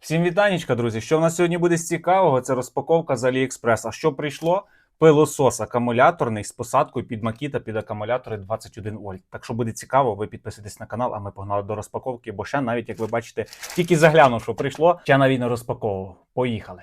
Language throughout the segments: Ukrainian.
Всім вітанечка, друзі. Що в нас сьогодні буде з цікавого? Це розпаковка з AliExpress. А що прийшло? Пилосос акумуляторний з посадкою під макіта під акумулятори 21 вольт. Так що буде цікаво, ви підписуйтесь на канал, а ми погнали до розпаковки, бо ще навіть, як ви бачите, тільки заглянув, що прийшло, ще навіть не розпаковував. Поїхали.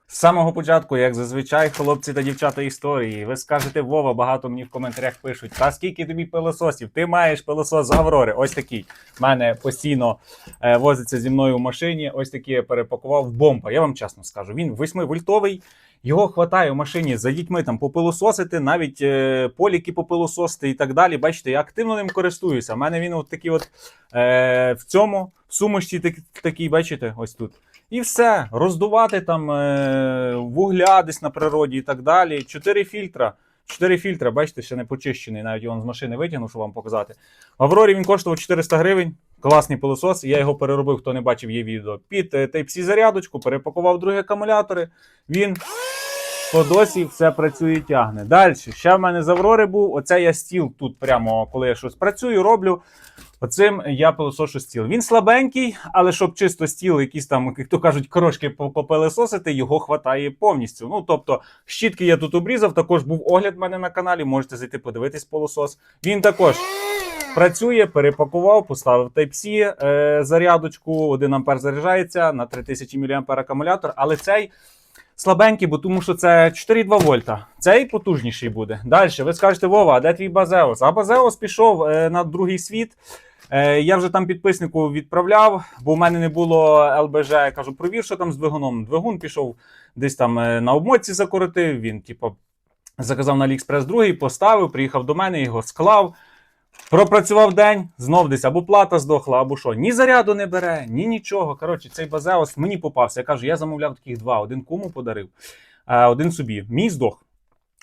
З самого початку, як зазвичай, хлопці та дівчата історії, ви скажете, Вова, багато мені в коментарях пишуть, та скільки тобі пилососів? Ти маєш пилосос з Аврори. Ось такий. В мене постійно е, возиться зі мною в машині. Ось такий я перепакував бомба. Я вам чесно скажу. Він 8-вольтовий. Його хватає в машині за дітьми там попилососити, навіть е, поліки попилососити і так далі. Бачите, я активно ним користуюся. У мене він от такий от е, в цьому в сумочці так, такий, бачите, ось тут. І все, роздувати там е, вугля десь на природі і так далі. Чотири фільтра. Чотири фільтра, бачите, ще не почищений, навіть його з машини витягнув, щоб вам показати. В Аврорі він коштував 400 гривень. Класний пилосос. Я його переробив, хто не бачив, є відео. Під е, Type-C зарядочку, перепакував другі акумулятори. Він по досі все працює і тягне. Далі, ще в мене з Аврори був. Оце я стіл тут, прямо коли я щось працюю, роблю. Оцим я пилосошу стіл. Він слабенький, але щоб чисто стіл, якісь там, як то кажуть, крошки по- попилисосити, його хватає повністю. Ну тобто, щітки я тут обрізав, також був огляд в мене на каналі. Можете зайти подивитись пилосос. Він також працює, перепакував, поставив Type-C е, зарядочку, 1 ампер заряджається на 3000 мАh акумулятор, але цей. Слабенький, бо тому що це 4,2 вольта. Цей потужніший буде. Далі, ви скажете, Вова, а де твій Базеос? А Базеос пішов е, на другий світ. Е, я вже там підписнику відправляв, бо в мене не було ЛБЖ. Я кажу, провір, що там з двигуном. Двигун пішов десь там е, на обмотці закоротив. Він, типу, заказав на AliExpress другий, поставив, приїхав до мене, його склав. Пропрацював день, знов десь або плата здохла, або що. Ні заряду не бере, ні нічого. Коротше, цей базеос мені попався. Я кажу, я замовляв таких два: один кому подарив, один собі. Мій здох.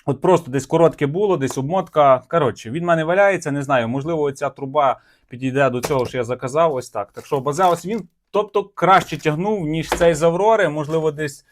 От просто десь коротке було, десь обмотка. Коротше, він в мене валяється, не знаю. Можливо, ця труба підійде до цього, що я заказав. Ось так. Так що базеос він, тобто, краще тягнув, ніж цей з Аврори, можливо, десь.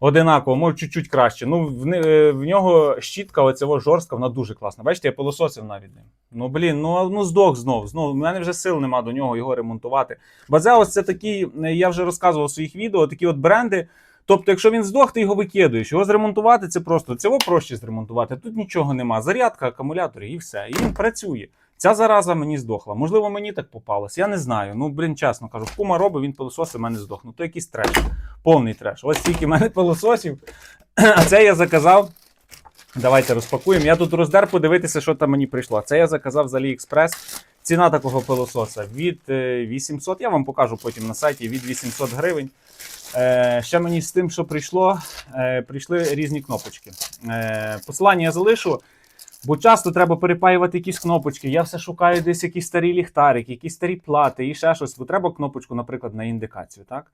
Одинаково, може чуть-чуть краще. Ну, в, е, в нього щітка, оця жорстка, вона дуже класна. Бачите, я пилососив навіть ним. Ну блін, ну, ну здох знов. знов. У мене вже сил нема до нього його ремонтувати. Базеос це такі, е, я вже розказував у своїх відео, такі от бренди. Тобто, якщо він здох, ти його викидуєш. Його зремонтувати це просто цього проще зремонтувати. Тут нічого нема. Зарядка, акумулятори і все. І він працює. Ця зараза мені здохла. Можливо, мені так попалось. Я не знаю. Ну, блін, чесно кажу, кума робить, він пилосос, в мене здох. Ну то якийсь треш. Повний треш. Ось стільки в мене пилососів. А це я заказав. Давайте розпакуємо. Я тут роздер подивитися, що там мені прийшло. Це я заказав з AliExpress. Ціна такого пилососа від е, 800. Я вам покажу потім на сайті від 800 гривень. Е, ще мені з тим, що прийшло, е, прийшли різні кнопочки. Е, посилання я залишу. Бо часто треба перепаювати якісь кнопочки. Я все шукаю десь якісь старі ліхтарики, якісь старі плати і ще щось. Бо треба кнопочку, наприклад, на індикацію, так?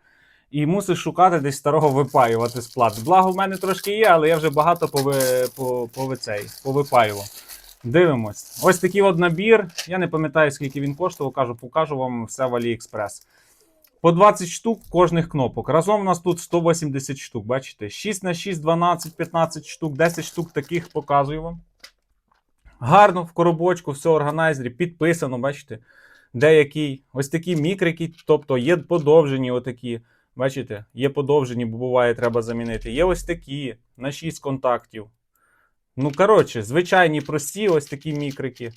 І мусиш шукати десь старого випаювати з плат. Благо, в мене трошки є, але я вже багато пови, по, по, цей, повипаював. Дивимось. Ось такий от набір. Я не пам'ятаю, скільки він коштував, кажу, покажу вам все в AliExpress. По 20 штук кожних кнопок. Разом у нас тут 180 штук. Бачите? 6 на 6, 12, 15 штук, 10 штук таких показую вам. Гарно в коробочку, все в органайзері, підписано, бачите, деякий. Ось такі мікрики, тобто є подовжені отакі. Бачите, є подовжені, бо буває, треба замінити. Є ось такі на 6 контактів. Ну, коротше, звичайні прості ось такі мікрики.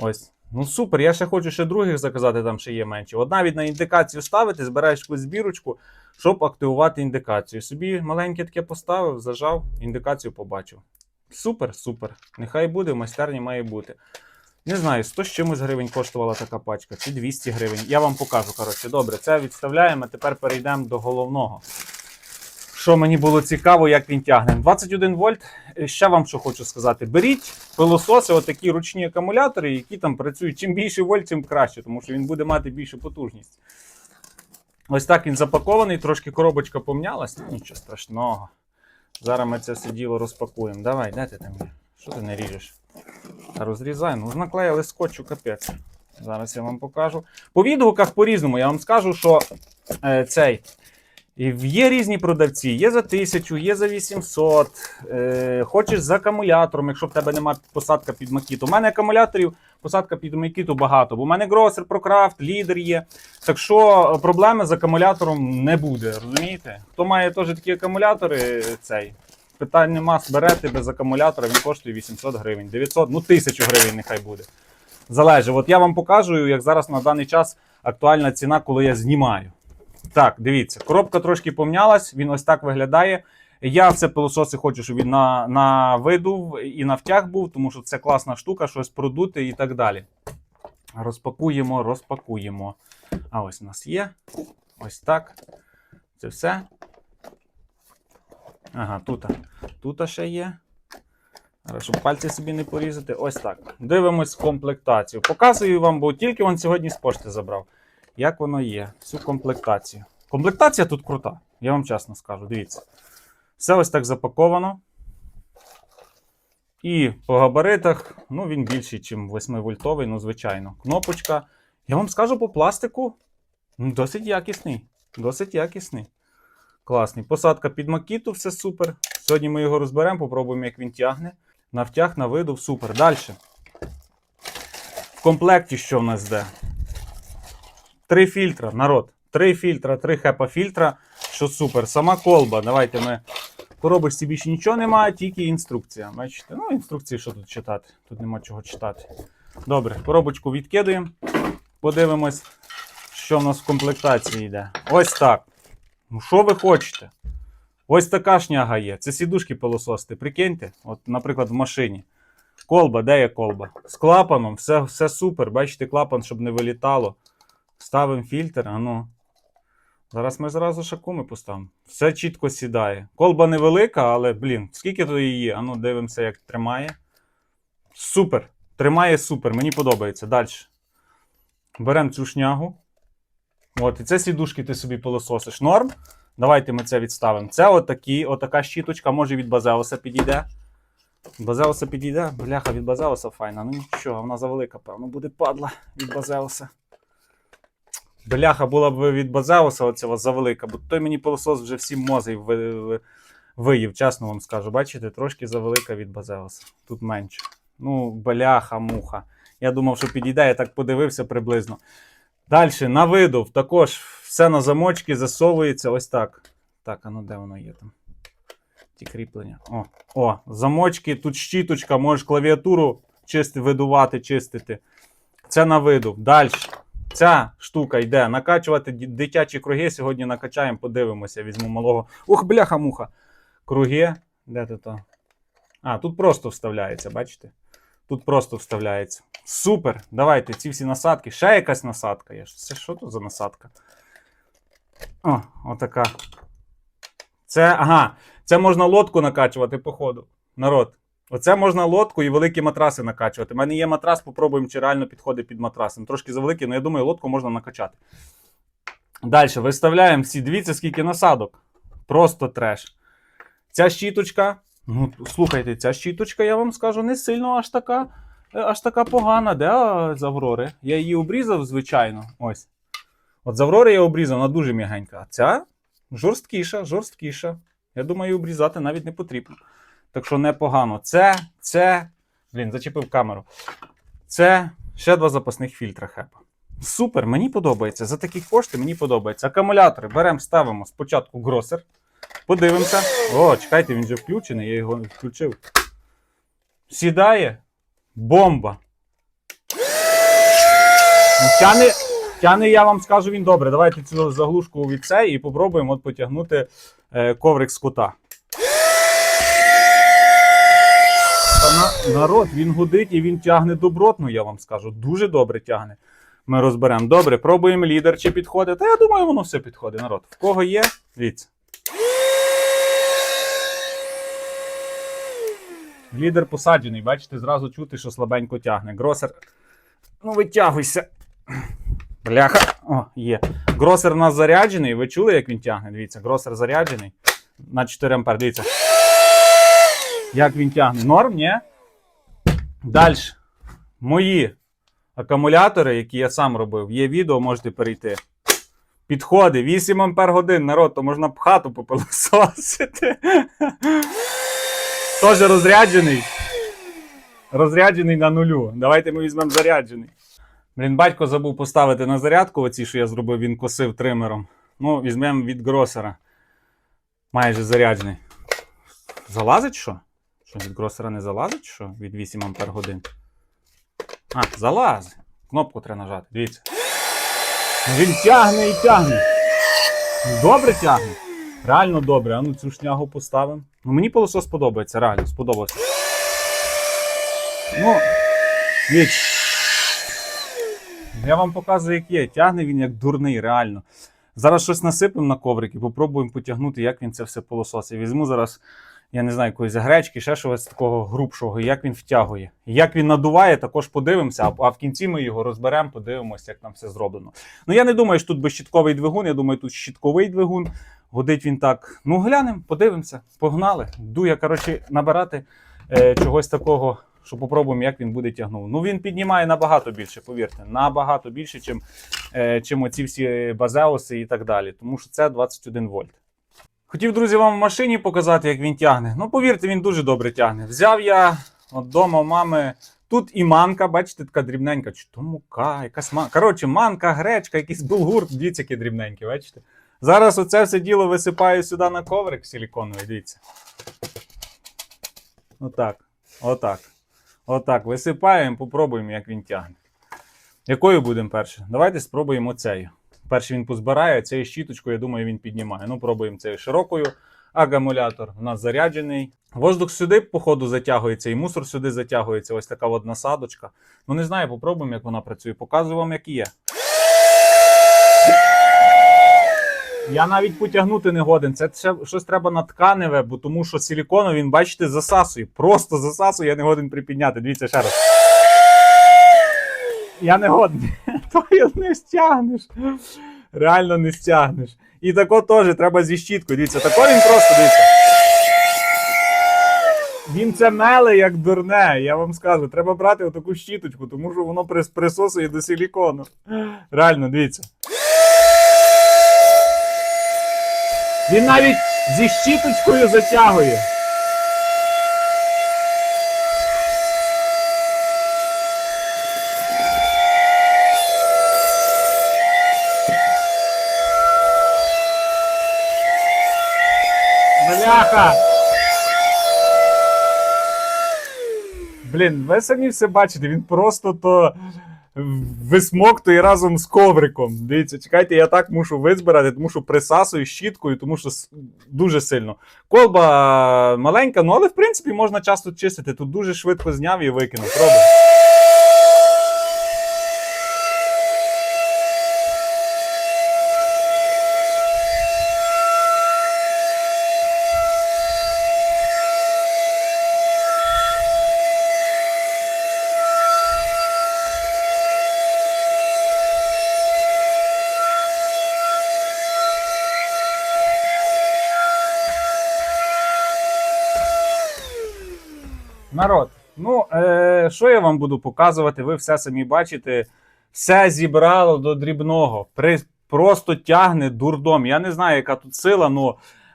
Ось. Ну супер, я ще хочу ще других заказати, там ще є менші. От навіть на індикацію ставити, збираєш якусь збірочку, щоб активувати індикацію. Собі маленьке таке поставив, зажав, індикацію побачив. Супер, супер. Нехай буде, в майстерні має бути. Не знаю, 100 з чимось гривень коштувала така пачка, чи 200 гривень. Я вам покажу, коротше. Добре, це відставляємо. Тепер перейдемо до головного. Що мені було цікаво, як він тягне. 21 вольт. Е, Ще вам що хочу сказати. Беріть пилососи, отакі ручні акумулятори, які там працюють. Чим більше вольт, тим краще, тому що він буде мати більшу потужність. Ось так він запакований, трошки коробочка помнялась, ну нічого страшного. Зараз ми це все діло розпакуємо. Давай, ти там? Що ти не ріжеш? Розрізай, ну наклеїли скотчу, капець. Зараз я вам покажу. По відгуках по-різному. Я вам скажу, що е, цей. І Є різні продавці, є за 1000, є за 800. Е, хочеш з акумулятором, якщо в тебе немає посадка під макіту. У мене акумуляторів посадка під макіту багато, бо в мене Гросер, Прокрафт, лідер є. Так що е, проблеми з акумулятором не буде, розумієте? Хто має теж такі акумулятори, цей. Питань нема, берете без акумулятора, він коштує 800 гривень, 900, ну 1000 гривень нехай буде. Залежить. От я вам покажу, як зараз на даний час актуальна ціна, коли я знімаю. Так, дивіться, коробка трошки помнялась, він ось так виглядає. Я все пилососи хочу, щоб він на, на видув і на втяг був, тому що це класна штука, щось продути і так далі. Розпакуємо, розпакуємо. А ось у нас є. Ось так. Це все. Ага, тут. Тут ще є. Щоб пальці собі не порізати. Ось так. Дивимось комплектацію. Показую вам, бо тільки він сьогодні з пошти забрав. Як воно є, всю комплектацію. Комплектація тут крута, я вам чесно скажу. Дивіться. Все ось так запаковано. І по габаритах, ну він більший, ніж 8 вольтовий, ну, звичайно. Кнопочка. Я вам скажу по пластику. ну, Досить якісний. Досить якісний. Класний. Посадка під макіту, все супер. Сьогодні ми його розберемо, попробуємо, як він тягне. На втяг, на виду, супер. Далі. В комплекті що в нас йде? Три фільтра, народ. Три фільтра, три хепа фільтра, що супер. Сама колба. Давайте ми. Коробочці більше нічого немає, тільки інструкція. Бачите? Ну, інструкції, що тут читати? Тут нема чого читати. Добре, коробочку відкидуємо. Подивимось, що в нас в комплектації йде. Ось так. Ну, що ви хочете? Ось така шняга є. Це сідушки пилососити. Прикиньте, от, наприклад, в машині. Колба, де є колба? З клапаном, все, все супер. Бачите, клапан, щоб не вилітало. Ставимо фільтр, а ну. Зараз ми зразу шакуми поставимо. Все чітко сідає. Колба невелика, але, блін, скільки тут її є? А ну, дивимося, як тримає. Супер. Тримає супер, мені подобається. Далі. Беремо цю шнягу. От, і це сідушки ти собі пилососиш. Норм. Давайте ми це відставимо. Це отакі, отака щіточка, може від Базеуса підійде. Базеуса підійде. Бляха, від Базеуса файна. Ну нічого, вона завелика, певно, буде падла від Базеуса. Бляха була б від Базеуса оцього завелика, бо той мені пилосос вже всі мози ви- ви- виїв, чесно вам скажу. Бачите, трошки завелика від Базеуса. Тут менше. Ну, бляха, муха. Я думав, що підійде, я так подивився приблизно. Далі, на видов, також все на замочки засовується ось так. Так, а ну де воно є там? Ті кріплення. О, о, замочки, тут щіточка, можеш клавіатуру чисти, видувати, чистити. Це на видув. Далі. Ця штука йде накачувати дитячі круги. Сьогодні накачаємо, подивимося. Візьму малого. Ух, бляха-муха. Круги. Де тут? то? А, тут просто вставляється, бачите? Тут просто вставляється. Супер! Давайте ці всі насадки. Ще якась насадка є. Це що тут за насадка? О, отака. Це, ага, це можна лодку накачувати, походу. Народ. Оце можна лодку і великі матраси накачувати. У мене є матрас, попробуємо, чи реально підходить під матрас. Він Трошки завеликий, але я думаю, лодку можна накачати. Далі виставляємо всі. Дивіться, скільки насадок. Просто треш. Ця щіточка. Ну, слухайте, ця щіточка, я вам скажу, не сильно аж така, е, аж така погана. Де з Аврори? Я її обрізав, звичайно. Ось. От з Аврори я обрізав, вона дуже м'ягенька. А ця жорсткіша, жорсткіша. Я думаю, обрізати навіть не потрібно. Так що непогано. Це, це. Блін, зачепив камеру. Це ще два запасних фільтра хепа. Супер, мені подобається. За такі кошти мені подобається. Акумулятори беремо, ставимо спочатку гросер. Подивимося. О, чекайте, він вже включений, я його не включив. Сідає. Бомба. Ну, Тяне, тяне, я вам скажу, він добре. Давайте цю заглушку від цей і попробуємо от потягнути е, коврик з кута. Та на, народ, він гудить і він тягне добротно, я вам скажу. Дуже добре тягне. Ми розберемо. Добре, пробуємо лідер, чи підходить. Та я думаю, воно все підходить, народ. В кого є? Дивіться. Лідер посаджений, бачите, зразу чути, що слабенько тягне. Гросер. Ну, витягуйся. Бляха. О, є. Гросер у нас заряджений. Ви чули, як він тягне? Дивіться, гросер заряджений. На 4 ампер. Дивіться. Як він тягне? Норм, ні? Далі. Мої акумулятори, які я сам робив. Є відео, можете перейти. Підходи 8 ампер годин, народ, то можна б хату попилососити. Теж розряджений. Розряджений на нулю. Давайте ми візьмемо заряджений. Блін, батько забув поставити на зарядку оці, що я зробив, він косив тримером. Ну, візьмемо від гросера. Майже заряджений. Залазить що? Від гросера не залазить, що? Від 8 ампер годин. А, залазить. Кнопку треба нажати. Дивіться. Ну, Він тягне і тягне. Добре тягне. Реально добре. А ну цю шнягу поставимо. Ну мені пилосос подобається, реально, сподобався. Ну, віч. Я вам показую, як є. Тягне він як дурний, реально. Зараз щось насипемо на коврик і попробуємо потягнути, як він це все пилососить. Візьму зараз, я не знаю, якоїсь гречки, ще щось такого грубшого, як він втягує. Як він надуває, також подивимося, а- в кінці ми його розберемо, подивимося, як там все зроблено. Ну я не думаю, що тут безщітковий двигун, я думаю, тут щітковий двигун. Годить він так. Ну, глянемо, подивимося, погнали. Йду я, коротше, набирати е, чогось такого, що попробуємо, як він буде тягнув. Ну він піднімає набагато більше, повірте, набагато більше, чим, е, чим оці всі базеуси і так далі. Тому що це 21 вольт. Хотів, друзі, вам в машині показати, як він тягне. Ну, повірте, він дуже добре тягне. Взяв я от мами. Тут і манка, бачите, така дрібненька. Чи то мука, якась манка. Коротше, манка, гречка, якийсь булгур. Дивіться, які дрібненькі, бачите? Зараз оце все діло висипаю сюди на коврик силіконовий, дивіться. Отак. Отак. Отак. Висипаємо, попробуємо, як він тягне. Якою будемо перше? Давайте спробуємо цею. Перший він позбирає, цією щіточкою, я думаю, він піднімає. Ну, пробуємо цією широкою. Акумулятор у нас заряджений. Воздух сюди, походу, затягується, і мусор сюди затягується. Ось така от насадочка. Ну, не знаю, попробуємо, як вона працює. Показую вам, як є. Я навіть потягнути не годен. Це ще щось треба на тканеве, бо тому що силікону він, бачите, засасує. Просто засасує, я не годен припідняти. Дивіться ще раз. Я не годен. То не стягнеш. Реально не стягнеш. І тако теж треба зі щіткою. Дивіться, тако він просто дивіться. Він це меле як дурне, я вам скажу. Треба брати отаку щіточку, тому що воно прис- присосує до силікону. Реально, дивіться. Він навіть зі щіточкою затягує. Бляха! Блін, ви самі все бачите, він просто то висмоктує разом з ковриком. Дивіться, чекайте, я так мушу визбирати, тому що присасую щіткою, тому що дуже сильно. Колба маленька, ну але в принципі можна часто чистити. Тут дуже швидко зняв і викинув. Пробуй. Народ, ну е, що я вам буду показувати? Ви все самі бачите. Все зібрало до дрібного. При, просто тягне дурдом. Я не знаю, яка тут сила, але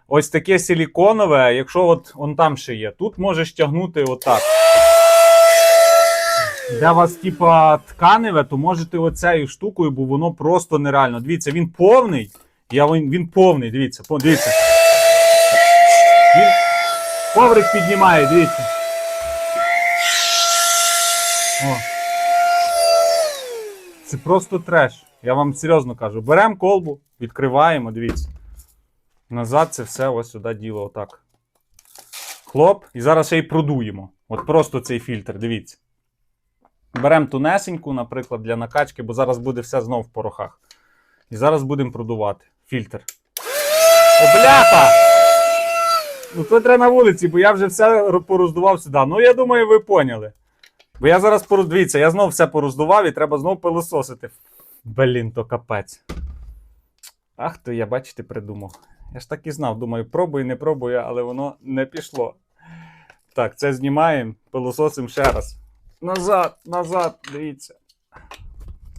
ось таке силіконове, якщо от он там ще є, тут можеш тягнути отак. Де у вас, типа, тканеве, то можете оцею штукою, бо воно просто нереально. Дивіться, він повний. Я, він, він повний, дивіться, дивіться. Він коврик піднімає, дивіться. О. Це просто треш. Я вам серйозно кажу. Беремо колбу, відкриваємо, дивіться. Назад це все ось сюди діло отак. Хлоп. І зараз ще й продуємо. От просто цей фільтр, дивіться. Беремо тунесеньку, наприклад, для накачки, бо зараз буде все знов в порохах. І зараз будемо продувати. Фільтр. О, бляха! Ну це треба на вулиці, бо я вже все пороздував сюди. Ну, я думаю, ви поняли. Бо я зараз дивіться, я знов все пороздував і треба знов пилососити. Блін, то капець. Ах, то я, бачите, придумав. Я ж так і знав, думаю, пробую, не пробую, але воно не пішло. Так, це знімаємо, пилососимо ще раз. Назад, назад, дивіться.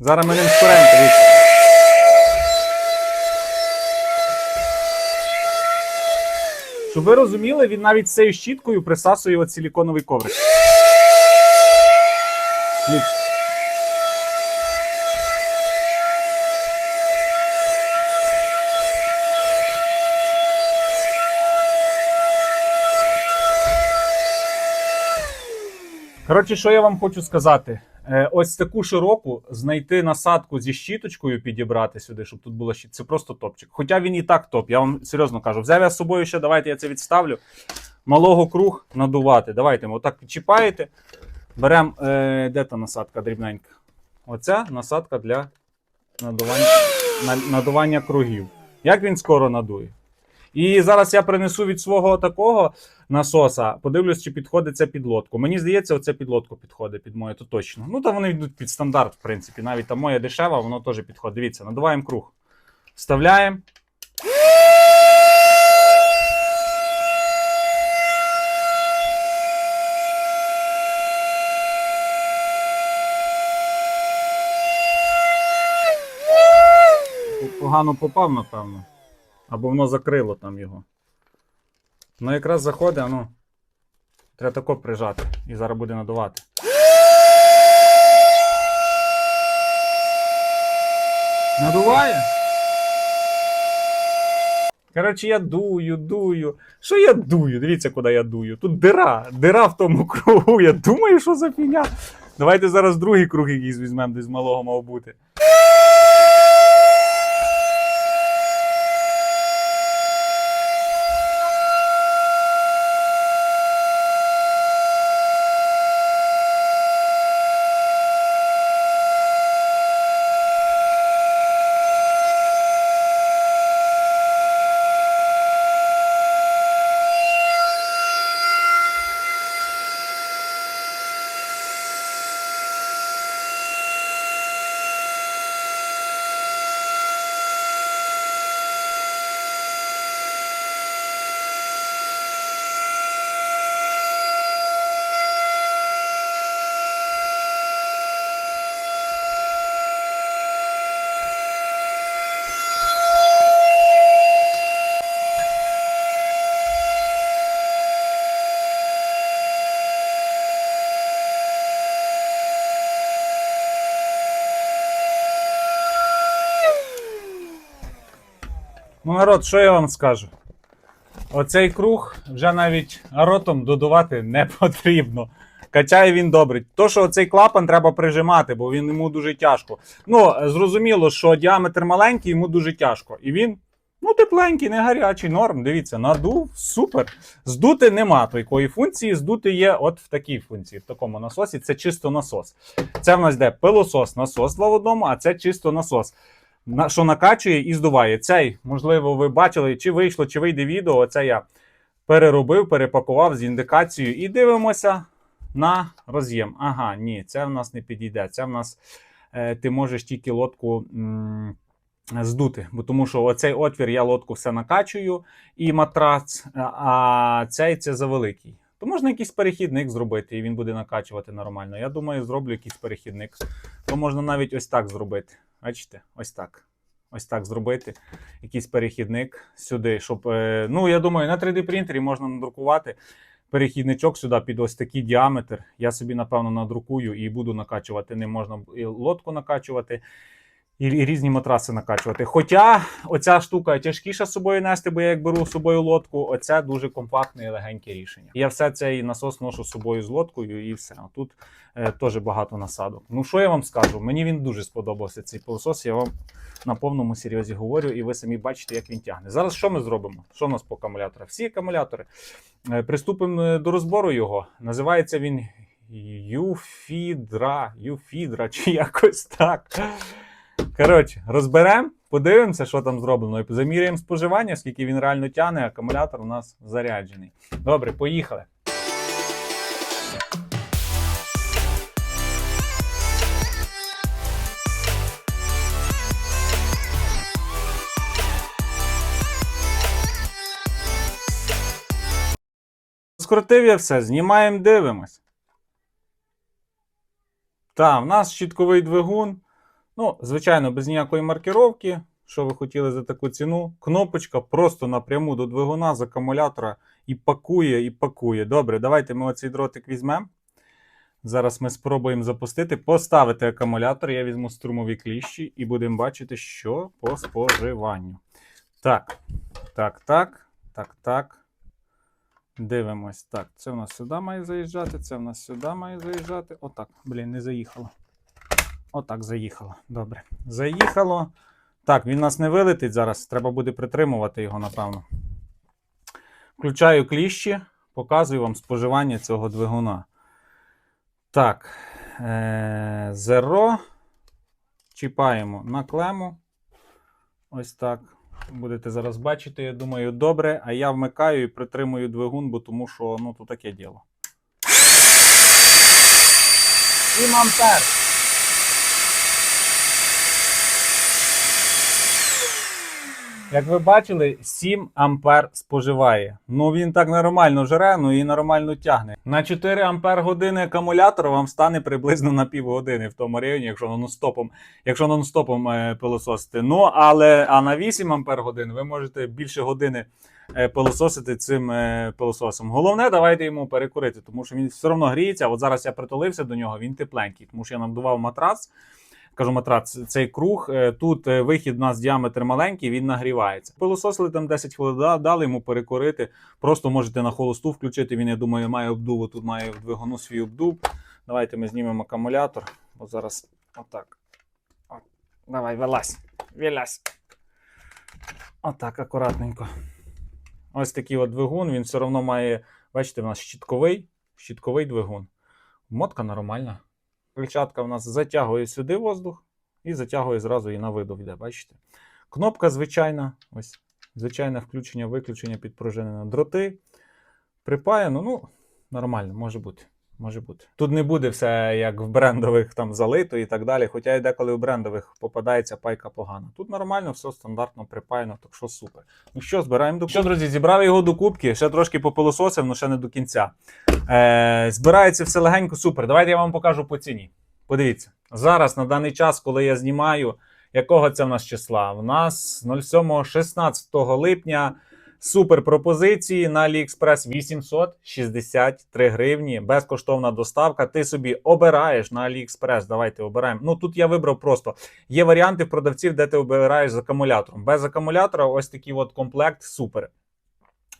Зараз ми ним дивіться. Щоб ви розуміли, він навіть з цією щіткою присасує от силіконовий коврик. Дивіться. Коротше, що я вам хочу сказати? Е, ось таку широку знайти насадку зі щіточкою, підібрати сюди, щоб тут була щітка. Це просто топчик. Хоча він і так топ, я вам серйозно кажу. Взяв я з собою ще, давайте я це відставлю. Малого круг надувати. Давайте отак чіпаєте. Беремо, е, де та насадка дрібненька? Оця насадка для надування, надування кругів. Як він скоро надує? І зараз я принесу від свого такого насоса, подивлюсь, чи підходить це під лодку. Мені здається, оце під лодку підходить під моє, то точно. Ну, та вони йдуть під стандарт, в принципі. Навіть там моє дешева, воно теж підходить. Дивіться, надуваємо круг. Вставляємо. Погано попав, напевно. Або воно закрило там його. Ну, якраз заходить, ну. Треба тако прижати. І зараз буде надувати. Надуває? Коротше, я дую, дую. Що я дую? Дивіться, куди я дую. Тут дира, дира в тому кругу. Я думаю, що за фігня. Давайте зараз другий круг якийсь візьмемо, десь малого мав бути. Ну, народ, що я вам скажу? Оцей круг вже навіть ротом додувати не потрібно. Качає він добре. То, що оцей клапан треба прижимати, бо він йому дуже тяжко. Ну, зрозуміло, що діаметр маленький, йому дуже тяжко. І він, ну, тепленький, не гарячий, норм. Дивіться, надув, супер. Здути нема такої функції. Здути є от в такій функції, в такому насосі. Це чисто насос. Це в нас де пилосос, насос в одному, а це чисто насос. На, що накачує і здуває. Цей, можливо, ви бачили, чи вийшло, чи вийде відео. Оце я переробив, перепакував з індикацією і дивимося на роз'єм. Ага, ні, це в нас не підійде. Це в нас е, ти можеш тільки лодку м, здути. Бо тому що оцей отвір я лодку все накачую і матрац, а- цей це завеликий. То можна якийсь перехідник зробити, і він буде накачувати нормально. Я думаю, зроблю якийсь перехідник. То можна навіть ось так зробити. Бачите, ось так. Ось так зробити. Якийсь перехідник сюди, щоб. е, Ну, я думаю, на 3D принтері можна надрукувати перехідничок сюди під ось такий діаметр. Я собі, напевно, надрукую і буду накачувати. Ним можна і лодку накачувати, і різні матраси накачувати. Хоча оця штука тяжкіша з собою нести, бо я як беру з собою лодку, оце дуже компактне і легеньке рішення. Я все цей насос ношу з собою з лодкою і все. Тут е, теж багато насадок. Ну що я вам скажу? Мені він дуже сподобався цей пилосос. Я вам на повному серйозі говорю, і ви самі бачите, як він тягне. Зараз що ми зробимо? Що в нас по акумуляторах? Всі акумулятори. Е, Приступимо е, до розбору його. Називається він Юфідра, Юфідра, чи якось так. Коротше, розберемо, подивимося, що там зроблено. І заміряємо споживання, скільки він реально тягне, акумулятор у нас заряджений. Добре, поїхали. Скрутив я все, знімаємо, дивимось. Так, в нас щітковий двигун. Ну, звичайно, без ніякої маркировки. Що ви хотіли за таку ціну? Кнопочка просто напряму до двигуна з акумулятора і пакує, і пакує. Добре, давайте ми оцей дротик візьмемо. Зараз ми спробуємо запустити, поставити акумулятор. Я візьму струмові кліщі і будемо бачити, що по споживанню. Так, так, так, так, так. Дивимось. Так, це в нас сюди має заїжджати, це в нас сюди має заїжджати. Отак. Блін, не заїхало. Отак заїхало. Добре. Заїхало. Так, він нас не вилетить зараз. Треба буде притримувати його, напевно. Включаю кліщі, показую вам споживання цього двигуна. Так. Е- зеро. Чіпаємо на клему. Ось так. Будете зараз бачити, я думаю, добре. А я вмикаю і притримую двигун, бо тому що ну, то таке діло. 7 ампер. Як ви бачили, 7 ампер споживає. Ну він так нормально жре, ну і нормально тягне. На 4 ампер години акумулятор вам стане приблизно на півгодини в тому районі, якщо нон-стопом, якщо нон-стопом е, пилососити. Ну але а на 8 ампер годин ви можете більше години е, пилососити цим е, пилососом. Головне, давайте йому перекурити, тому що він все одно гріється. От зараз я притулився до нього, він тепленький, тому що я надував матрас кажу, матрац, цей круг. е, Тут е, вихід у нас діаметр маленький, він нагрівається. Пилососили там 10 хвилин, дали йому перекорити. Просто можете на холосту включити. Він, я думаю, має обдуву. Тут має в двигуну свій обдув. Давайте ми знімемо акумулятор. Бо зараз отак. От. Давай, вилазь. Вилазь. Отак, акуратненько. Ось такий от двигун. Він все одно має, бачите, в нас щітковий, щітковий двигун. Мотка нормальна. Крильчатка в нас затягує сюди воздух і затягує зразу і на видух йде, бачите? Кнопка звичайна, ось звичайне включення, виключення підпружинена Дроти припаяно, ну, нормально, може бути. Може бути. Тут не буде все як в брендових там залито і так далі. Хоча і деколи в брендових попадається пайка погана. Тут нормально, все стандартно припаяно, так що супер. Ну що, збираємо до Що, друзі, зібрав його до кубки, ще трошки попилососив, але ще не до кінця. Е, збирається все легенько, супер. Давайте я вам покажу по ціні. Подивіться, зараз на даний час, коли я знімаю, якого це в нас числа? В нас 07-16 липня. Супер пропозиції на AliExpress 863 гривні. Безкоштовна доставка. Ти собі обираєш на AliExpress. Давайте обираємо. Ну тут я вибрав просто. Є варіанти продавців, де ти обираєш з акумулятором. Без акумулятора ось такий от комплект супер.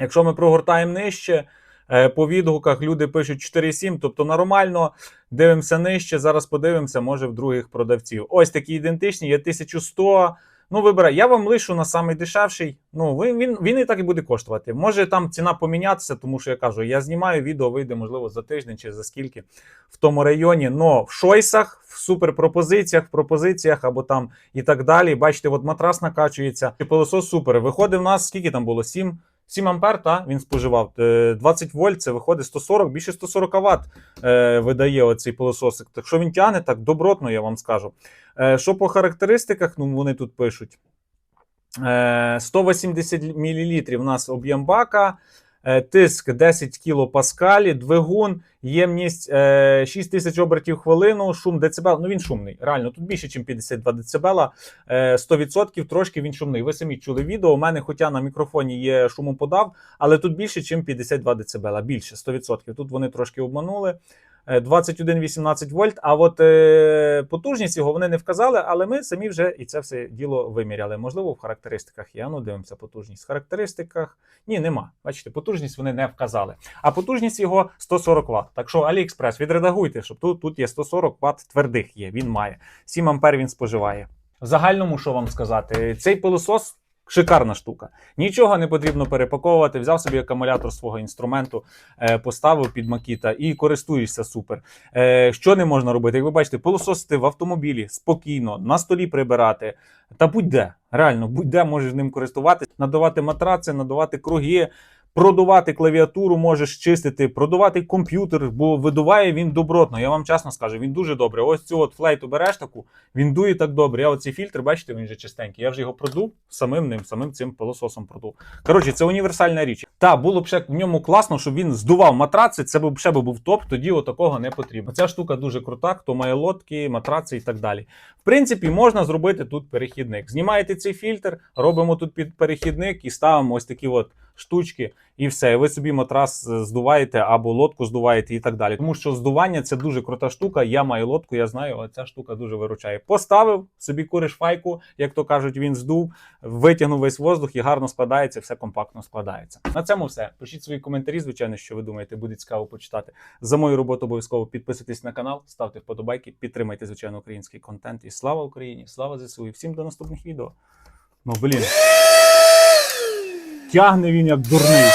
Якщо ми прогортаємо нижче, е, по відгуках люди пишуть 4,7, тобто нормально. Дивимося нижче. Зараз подивимося, може в других продавців. Ось такі ідентичні, є 1100. Ну, вибирай. Я вам лишу на самий дешевший. Ну, він, він, він і так і буде коштувати. Може там ціна помінятися, тому що я кажу, я знімаю відео, вийде, можливо, за тиждень чи за скільки в тому районі. Но в шойсах, в суперпропозиціях, в пропозиціях або там і так далі. Бачите, от матрас накачується. І Пилосос супер. Виходить в нас, скільки там було? 7, 7 ампер, та він споживав. Е, 20 вольт, це виходить 140, більше 140 Вт е, видає оцей пилососик. Так що він тягне так добротно, я вам скажу. Е, Що по характеристиках, ну вони тут пишуть. Е, 180 мл у нас об'єм бака, е, тиск 10 кілопаскалі, двигун, ємність е, 6000 обертів хвилину, шум децибел. Ну він шумний. Реально, тут більше, ніж 52 децибела. Е, 100% трошки він шумний. Ви самі чули відео. У мене, хоча на мікрофоні є шумоподав, але тут більше, ніж 52 децибела. Більше 100%. Тут вони трошки обманули. Е, 21-18 вольт. А от е, потужність його вони не вказали, але ми самі вже і це все діло виміряли. Можливо, в характеристиках є. Ну, дивимося, потужність. В характеристиках ні, нема. Бачите, потужність вони не вказали. А потужність його 140 Вт. Так що AliExpress, відредагуйте, щоб тут, тут є 140 Вт твердих є. Він має. 7 ампер він споживає. В загальному, що вам сказати, цей пилосос. Шикарна штука. Нічого не потрібно перепаковувати. Взяв собі акумулятор свого інструменту, е, поставив під макіта і користуєшся супер. Е, що не можна робити? Як ви бачите, пилососити в автомобілі спокійно, на столі прибирати. Та будь-де, реально, будь-де можеш ним користуватися, надавати матраци, надавати круги, продувати клавіатуру, можеш чистити, продувати комп'ютер, бо видуває він добротно. Я вам чесно скажу, він дуже добре. Ось цю от флейту береш таку, він дує так добре. Я оцей фільтр, бачите, він вже чистенький. Я вже його продув самим ним, самим цим пилососом продув. Коротше, це універсальна річ. Та було б ще в ньому класно, щоб він здував матраци. Це б ще був топ. Тоді отакого не потрібно. Ця штука дуже крута, хто має лодки, матраци і так далі. В принципі, можна зробити тут перехідник. Знімаєте цей фільтр, робимо тут під перехідник і ставимо ось такі от штучки, і все. Ви собі матрас е, здуваєте або лодку здуваєте і так далі. Тому що здування це дуже крута штука. Я маю лодку, я знаю, а ця штука дуже виручає. Поставив собі куриш файку, як то кажуть, він здув, витягнув весь воздух і гарно складається, все компактно складається. На цьому все. Пишіть свої коментарі, звичайно, що ви думаєте, буде цікаво почитати. За мою роботу обов'язково підписуйтесь на канал, ставте вподобайки, підтримайте, звичайно, український контент. Слава Україні! Слава ЗСУ! І всім до наступних відео. Ну блін. Тягне він як дурний.